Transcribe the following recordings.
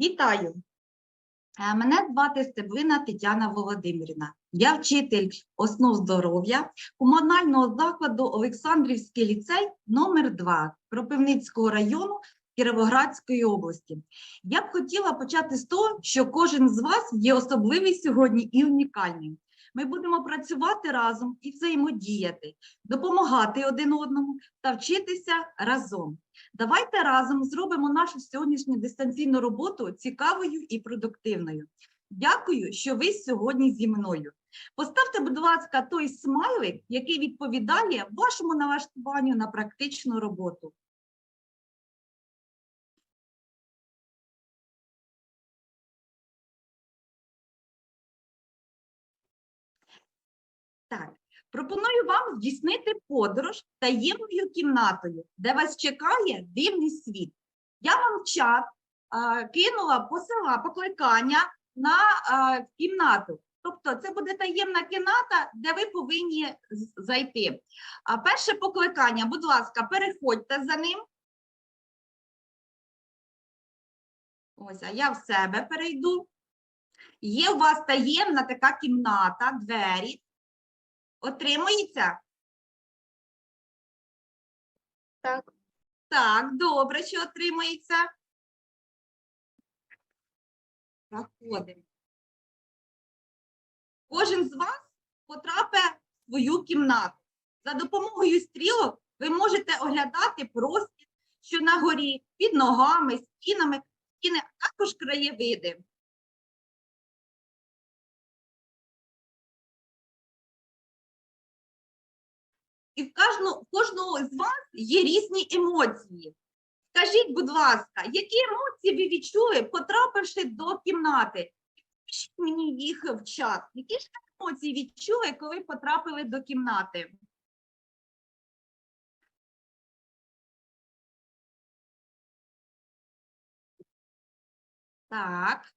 Вітаю! Е, Мене звати Стеблина Тетяна Володимирівна. Я вчитель основ здоров'я комунального закладу Олександрівський ліцей номер 2 Кропивницького району Кіровоградської області. Я б хотіла почати з того, що кожен з вас є особливий сьогодні і унікальним. Ми будемо працювати разом і взаємодіяти, допомагати один одному та вчитися разом. Давайте разом зробимо нашу сьогоднішню дистанційну роботу цікавою і продуктивною. Дякую, що ви сьогодні зі мною. Поставте, будь ласка, той смайлик, який відповідає вашому налаштуванню на практичну роботу. Так, пропоную вам здійснити подорож таємною кімнатою, де вас чекає дивний світ. Я вам в чат а, кинула посила покликання на а, кімнату. Тобто це буде таємна кімната, де ви повинні зайти. А перше покликання, будь ласка, переходьте за ним. Ось, а я в себе перейду. Є у вас таємна така кімната, двері. Отримується? Так, Так, добре, що отримується. Заходимо. Кожен з вас потрапить в свою кімнату. За допомогою стрілок ви можете оглядати простір, що на горі, під ногами, стінами, стіни, а також краєвиди. І в кожного, кожного з вас є різні емоції. Скажіть, будь ласка, які емоції ви відчули, потрапивши до кімнати? Пишіть мені їх в чат. Які ж емоції відчули, коли потрапили до кімнати? Так.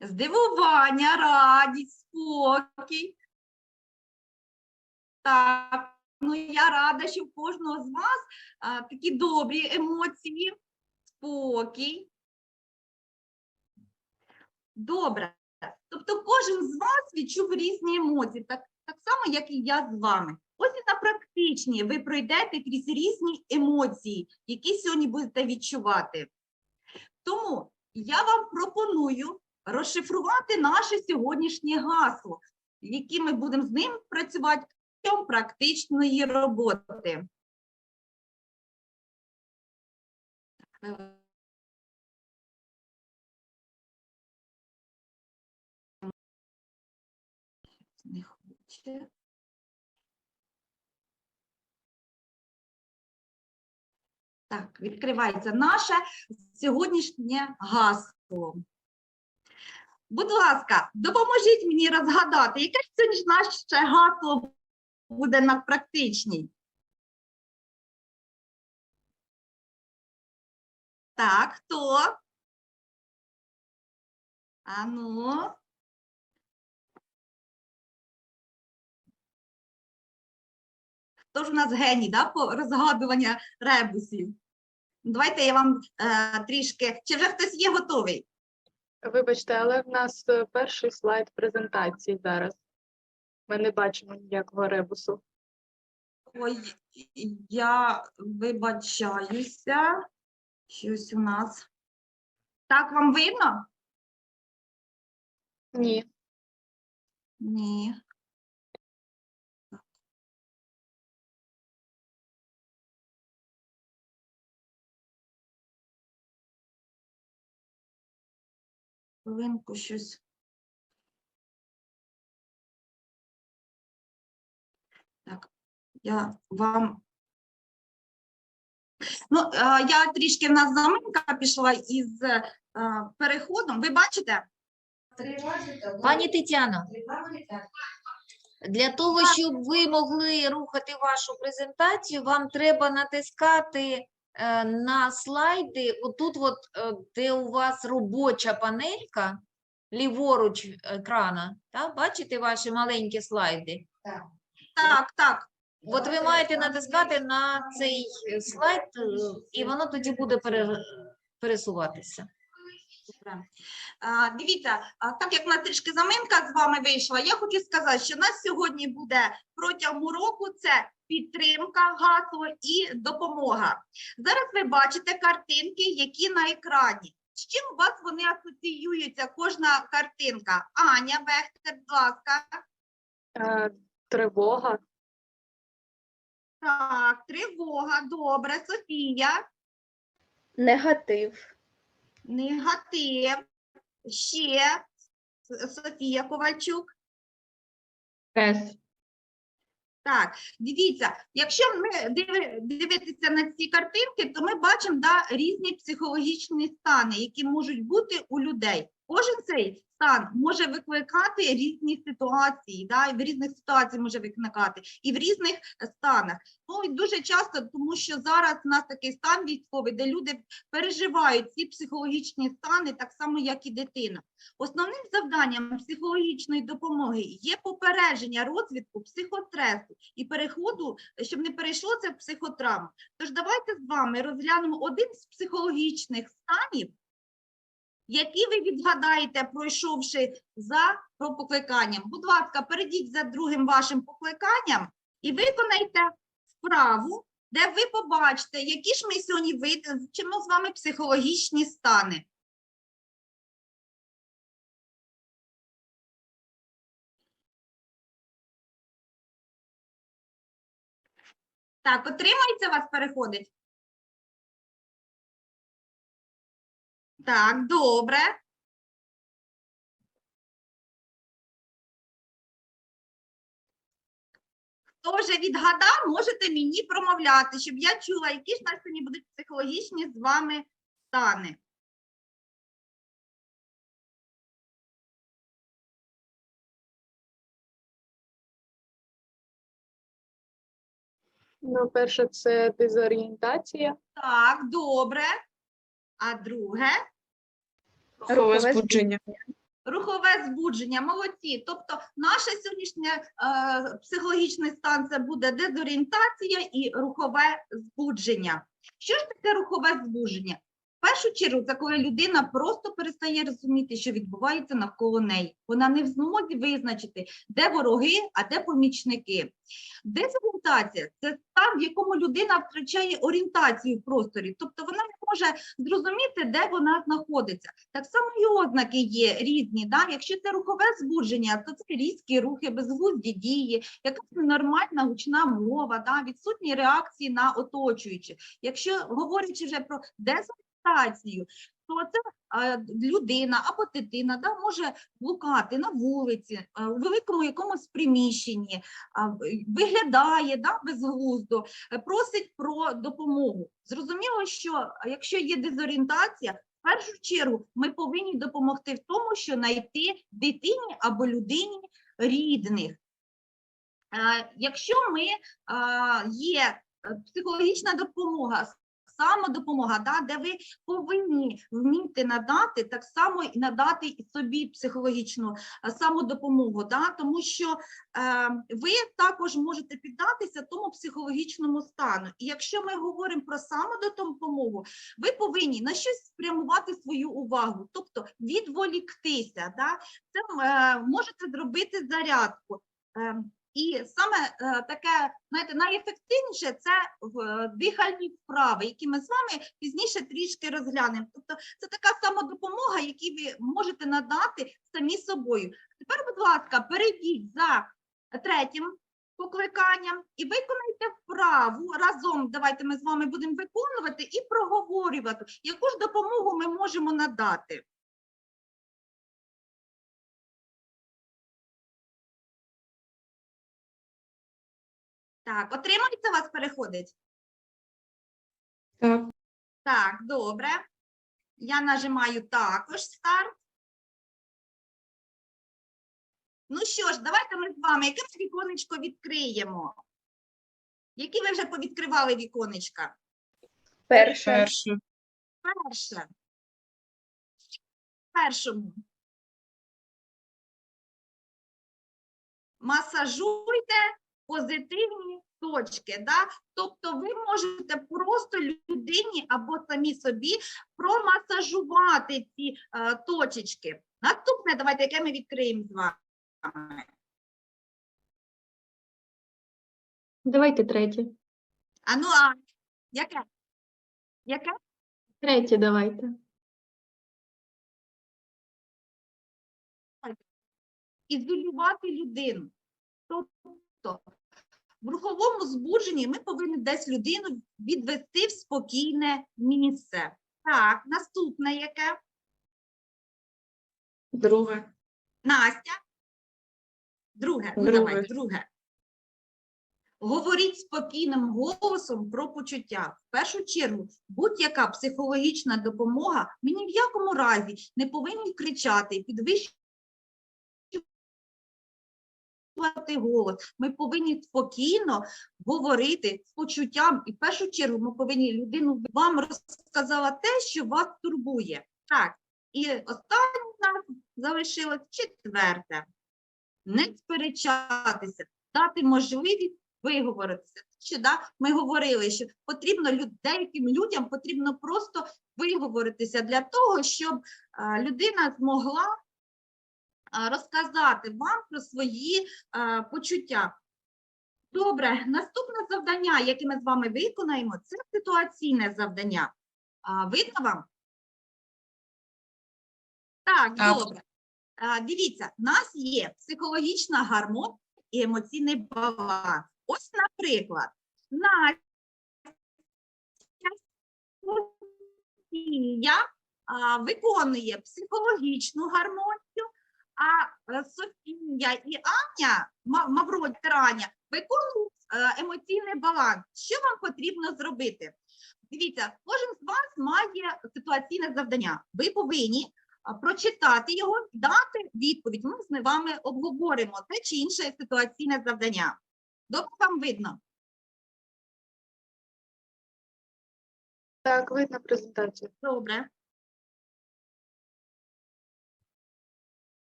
Здивування, радість, спокій. Так, ну я рада, що в кожного з вас а, такі добрі емоції, спокій. Добре. Тобто кожен з вас відчув різні емоції, так, так само, як і я з вами. Ось і на практичні ви пройдете крізь різні емоції, які сьогодні будете відчувати. Тому я вам пропоную розшифрувати наше сьогоднішнє гасло, які ми будемо з ним працювати практичної роботи. Не хоче. Так, відкривається наше сьогоднішнє гасло. Будь ласка, допоможіть мені розгадати, яке ж сьогодні наше гасло буде на практичній. Так, хто? А ну. Хто ж у нас геній, да, по розгадування ребусів? Давайте я вам е, трішки. Чи вже хтось є готовий? вибачте, але в нас е, перший слайд презентації зараз. Ми не бачимо ніякого ребусу. Ой, я вибачаюся. Щось у нас. Так, вам видно? Ні. Ні. Хвилинку щось. Я вам. Ну, е, я трішки в нас заминка пішла із е, переходом. Ви бачите? Пані Тетяно, для того, щоб ви могли рухати вашу презентацію, вам треба натискати е, на слайди, отут, от, де у вас робоча панелька, ліворуч екрана, та? бачите ваші маленькі слайди? Так, Так, так. От ви маєте натискати на цей слайд, е, і воно тоді буде пересуватися. А, Дивіться, а, так як в нас трішки заминка з вами вийшла, я хочу сказати, що у нас сьогодні буде протягом уроку це підтримка, гасло і допомога. Зараз ви бачите картинки, які на екрані. З чим у вас вони асоціюються, кожна картинка? Аня Бехтер, будь ласка. Е, Тривога, Так, тривога, добре, Софія, Негатив. негатив, ще Софія Ковальчук. Стрес. Так, дивіться, якщо ми дивитися на ці картинки, то ми бачимо да, різні психологічні стани, які можуть бути у людей. Кожен цей стан може викликати різні ситуації, да, в різних ситуаціях може викликати, і в різних станах. Ну і дуже часто, тому що зараз у нас такий стан військовий, де люди переживають ці психологічні стани, так само, як і дитина. Основним завданням психологічної допомоги є попередження розвитку психостресу і переходу, щоб не перейшло це в. Тож давайте з вами розглянемо один з психологічних станів, які ви відгадаєте, пройшовши за про покликанням. Будь ласка, перейдіть за другим вашим покликанням і виконайте вправу, де ви побачите, які ж ми сьогодні вивчимо з вами психологічні стани. Так, отримається вас переходить? Так, добре. Хто вже відгадав, можете мені промовляти, щоб я чула, які ж нас сьогодні будуть психологічні з вами стани. ну, перше, це дезорієнтація, Так, добре. А друге? Рухове збудження. Рухове збудження, молодці. Тобто наше сьогоднішнє е, психологічний стан це буде дезорієнтація і рухове збудження. Що ж таке рухове збудження? В першу чергу, це коли людина просто перестає розуміти, що відбувається навколо неї. Вона не в змозі визначити, де вороги, а де помічники. Дезорієнтація це стан, в якому людина втрачає орієнтацію в просторі, тобто вона не може зрозуміти, де вона знаходиться. Так само і ознаки є різні. Да? Якщо це рухове збудження, то це різкі рухи, безглузді дії, якась ненормальна гучна мова, да? відсутні реакції на оточуючих. Якщо говорячи вже про дезорієнтацію, то це е, людина або дитина да, може блукати на вулиці, е, у великому якомусь приміщенні, виглядає да, безглуздо, е, просить про допомогу. Зрозуміло, що якщо є дезорієнтація, в першу чергу ми повинні допомогти в тому, що знайти дитині або людині рідних. Е, Якщо ми є е, психологічна допомога, самодопомога, да, де ви повинні вміти надати так само і надати собі психологічну е, самодопомогу, да, тому що е, ви також можете піддатися тому психологічному стану. І якщо ми говоримо про самодопомогу, ви повинні на щось спрямувати свою увагу, тобто відволіктися. Да? Це е, можете зробити зарядку. Е, і саме е, таке, знаєте, найефективніше це в е, дихальні вправи, які ми з вами пізніше трішки розглянемо. Тобто це така самодопомога, яку ви можете надати самі собою. Тепер, будь ласка, перейдіть за третім покликанням і виконайте вправу разом. Давайте ми з вами будемо виконувати і проговорювати, яку ж допомогу ми можемо надати. Так, отримається у вас переходить? Так. Так, добре. Я нажимаю також старт. Ну що ж, давайте ми з вами яке ж віконечко відкриємо. Які ви вже повідкривали віконечка? Перше. Перше. Перше. Першому. Масажуйте позитивні точки. Да? Тобто ви можете просто людині або самі собі промасажувати ці е, точечки. Наступне, давайте, яке ми відкриємо з вами. Давайте третє. А ну, а яке? Яке? Третє давайте. ізолювати людину. Тобто в руховому збудженні ми повинні десь людину відвести в спокійне місце. Так, наступне яке? Друге. Настя? Друге, ну давай, друге. Говоріть спокійним голосом про почуття. В першу чергу, будь-яка психологічна допомога, ми ні в якому разі не повинні кричати, підвищувати голос. Ми повинні спокійно говорити з почуттям. І в першу чергу ми повинні людину вам розказала те, що вас турбує. Так, і останнє залишилось четверте. Не сперечатися, дати можливість виговоритися. Що да, ми говорили, що потрібно деяким людям потрібно просто виговоритися для того, щоб а, людина змогла розказати вам про свої почуття. Добре, наступне завдання, яке ми з вами виконаємо, це ситуаційне завдання. Видно вам? Так, добре. Дивіться, в нас є психологічна гармонія і емоційний баланс. Ось, наприклад, Настя виконує психологічну гармонію, а е, Софія і Аня, Ма- Мавродь та Аня, виконують е, емоційний баланс. Що вам потрібно зробити? Дивіться, кожен з вас має ситуаційне завдання. Ви повинні прочитати його, дати відповідь. Ми з вами обговоримо те чи інше ситуаційне завдання. Добре вам видно? Так, видно презентацію. Добре.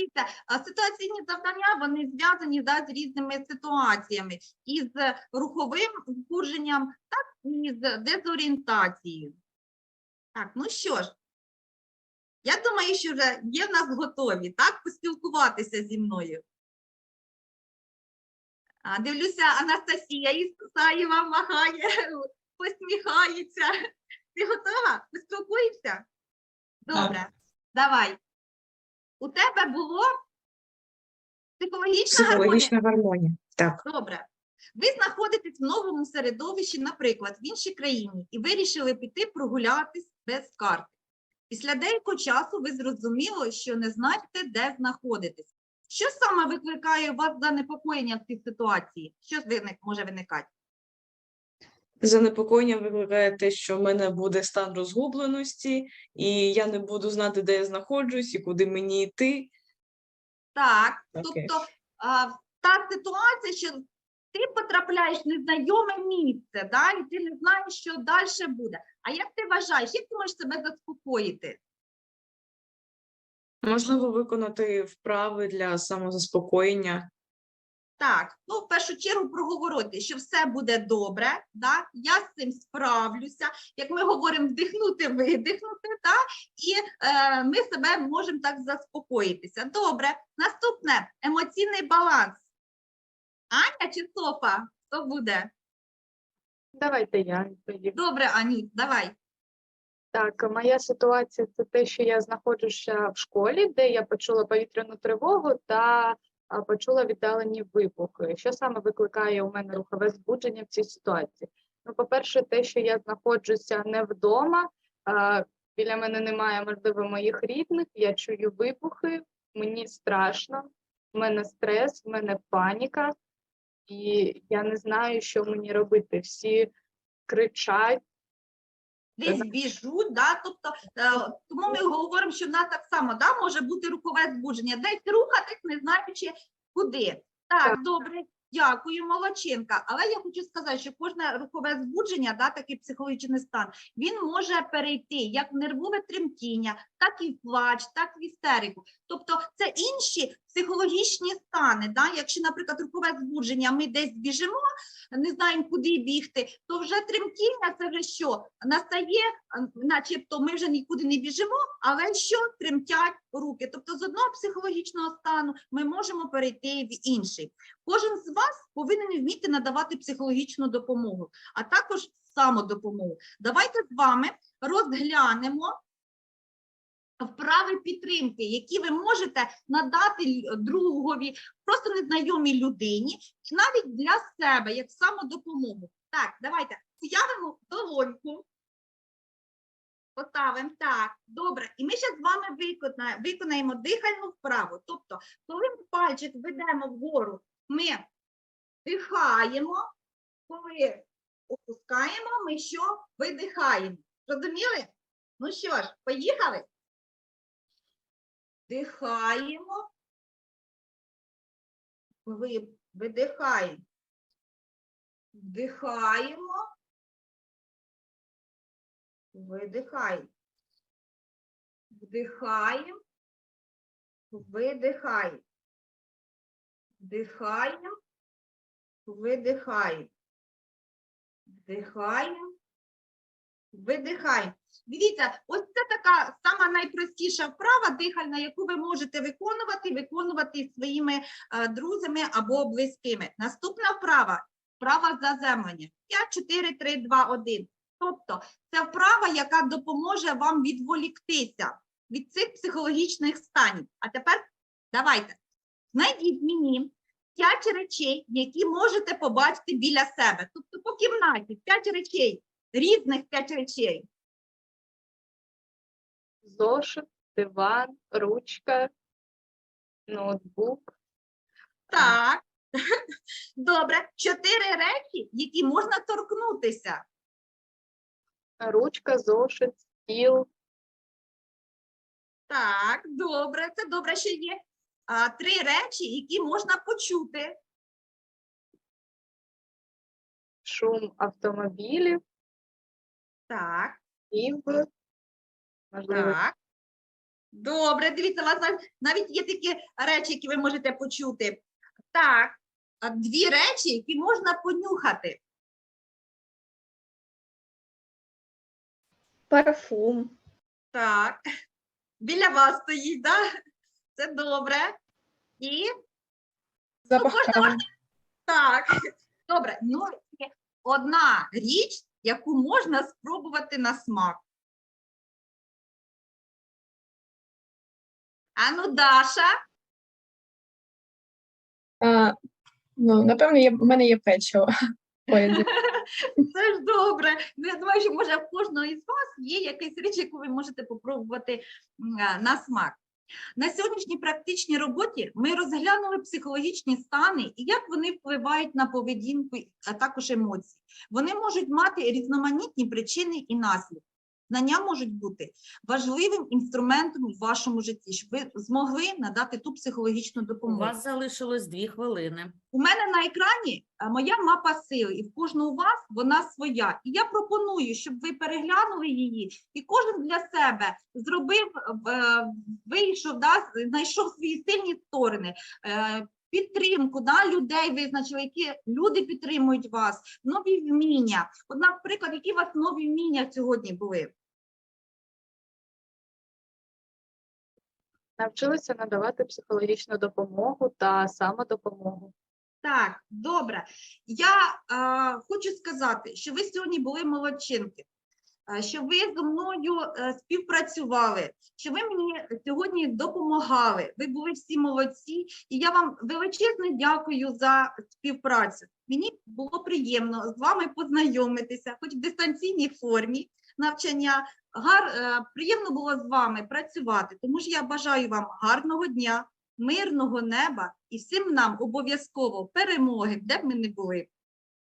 Дивіться, ситуаційні завдання вони зв'язані да, з різними ситуаціями, і з руховим збудженням, так і з дезорієнтацією. Так, ну що ж, я думаю, що вже є в нас готові, так, поспілкуватися зі мною. А, дивлюся, Анастасія Ісаєва махає, посміхається. Ти готова? Поспілкуєшся? Добре, давай. У тебе було психологічна гармонія? Гармонія. Так. Добре. Ви знаходитесь в новому середовищі, наприклад, в іншій країні, і вирішили піти прогулятись без карти. Після деякого часу ви зрозуміли, що не знаєте, де знаходитесь. Що саме викликає у вас занепокоєння в цій ситуації? Що виник, може виникати? Занепокоєння викликає те, що в мене буде стан розгубленості, і я не буду знати, де я знаходжусь і куди мені йти. Так, Окей. тобто а, та ситуація, що ти потрапляєш в незнайоме місце, да, і ти не знаєш, що далі буде. А як ти вважаєш, як ти можеш себе заспокоїти? Можливо, виконати вправи для самозаспокоєння. Так, ну в першу чергу проговорити, що все буде добре, да? я з цим справлюся. Як ми говоримо, вдихнути, видихнути, да? і е, ми себе можемо так заспокоїтися. Добре, наступне емоційний баланс. Аня чи Софа? Хто буде? Давайте я. Добре, Ані, давай. Так, моя ситуація це те, що я знаходжуся в школі, де я почула повітряну тривогу та почула віддалені вибухи. Що саме викликає у мене рухове збудження в цій ситуації? Ну, по-перше, те, що я знаходжуся не вдома, а, біля мене немає, можливо, моїх рідних, я чую вибухи, мені страшно, в мене стрес, в мене паніка, і я не знаю, що мені робити. Всі кричать. Десь біжуть, да? тобто, е, тому ми говоримо, що в нас так само да, може бути рухове збудження, десь рухатись, не знаючи куди. Так, Так. добре. Дякую, молодчинка. Але я хочу сказати, що кожне рухове збудження, да, такий психологічний стан, він може перейти як в нервове тремтіння, так і в плач, так і в істерику. Тобто це інші психологічні стани. Да? Якщо, наприклад, рухове збудження, ми десь біжимо, не знаємо, куди бігти, то вже тремтіння це вже що? Настає, начебто ми вже нікуди не біжимо, але що тремтять руки. Тобто з одного психологічного стану ми можемо перейти в інший. Кожен з вас повинен вміти надавати психологічну допомогу, а також самодопомогу. Давайте з вами розглянемо вправи підтримки, які ви можете надати другові, просто незнайомій людині, навіть для себе, як самодопомогу. Так, давайте уявимо долоньку. Поставимо так, добре. І ми ще з вами виконаємо, виконаємо дихальну вправу. Тобто, коли ми пальчик ведемо вгору, ми дихаємо, коли опускаємо, ми що? Видихаємо. Розуміли? Ну що ж, поїхали? Дихаємо. Ви, видихаємо. Вдихаємо. Видихаємо. Вдихаємо. Видихаємо. Вдихаємо. Видихаємо. Вдихаємо. Видихаємо. Дивіться, ось це така сама найпростіша вправа дихальна, яку ви можете виконувати, виконувати своїми е, друзями або близькими. Наступна вправа вправа заземлення. 5, 4, 3, 2, 1. Тобто це вправа, яка допоможе вам відволіктися від цих психологічних станів. А тепер давайте знайдіть мені 5 речей, які можете побачити біля себе. Тобто по кімнаті 5 речей, різних 5 речей. Зошит, диван, ручка, ноутбук. Так. Добре, чотири речі, які можна торкнутися. Ручка, зошит, стіл, Так, добре, це добре, що є. А, три речі, які можна почути. шум автомобілів, Так, пів, можливо, так. Добре, дивіться, у вас навіть є такі речі, які ви можете почути. Так, дві речі, які можна понюхати. Парфум. Так, біля вас стоїть, да? Це добре. І Запах кожного- кави. Так, добре. Ну, одна річ, яку можна спробувати на смак. Ану, Даша, А, ну, напевно, є, в мене є печиво. Це ж добре. Ну, я думаю, що може в кожного із вас є якась річ, яку ви можете попробувати на смак. На сьогоднішній практичній роботі ми розглянули психологічні стани і як вони впливають на поведінку, а також емоції. Вони можуть мати різноманітні причини і наслідки. Знання можуть бути важливим інструментом у вашому житті, щоб ви змогли надати ту психологічну У допомогу. вас залишилось дві хвилини. У мене на екрані е, моя мапа сил, і в кожного у вас вона своя. І я пропоную, щоб ви переглянули її, і кожен для себе зробив, е, вийшов, да, знайшов свої сильні сторони. е, Підтримку да, людей визначили, які люди підтримують вас, нові вміння. От, наприклад, які у вас нові вміння сьогодні були? Навчилися надавати психологічну допомогу та самодопомогу. Так, добре. Я е, хочу сказати, що ви сьогодні були молодчинки, е, що ви зі мною е, співпрацювали, що ви мені сьогодні допомагали. Ви були всі молодці, і я вам величезно дякую за співпрацю. Мені було приємно з вами познайомитися, хоч в дистанційній формі навчання. Гар, е, приємно було з вами працювати, тому що я бажаю вам гарного дня, мирного неба і всім нам обов'язково перемоги, де б ми не були.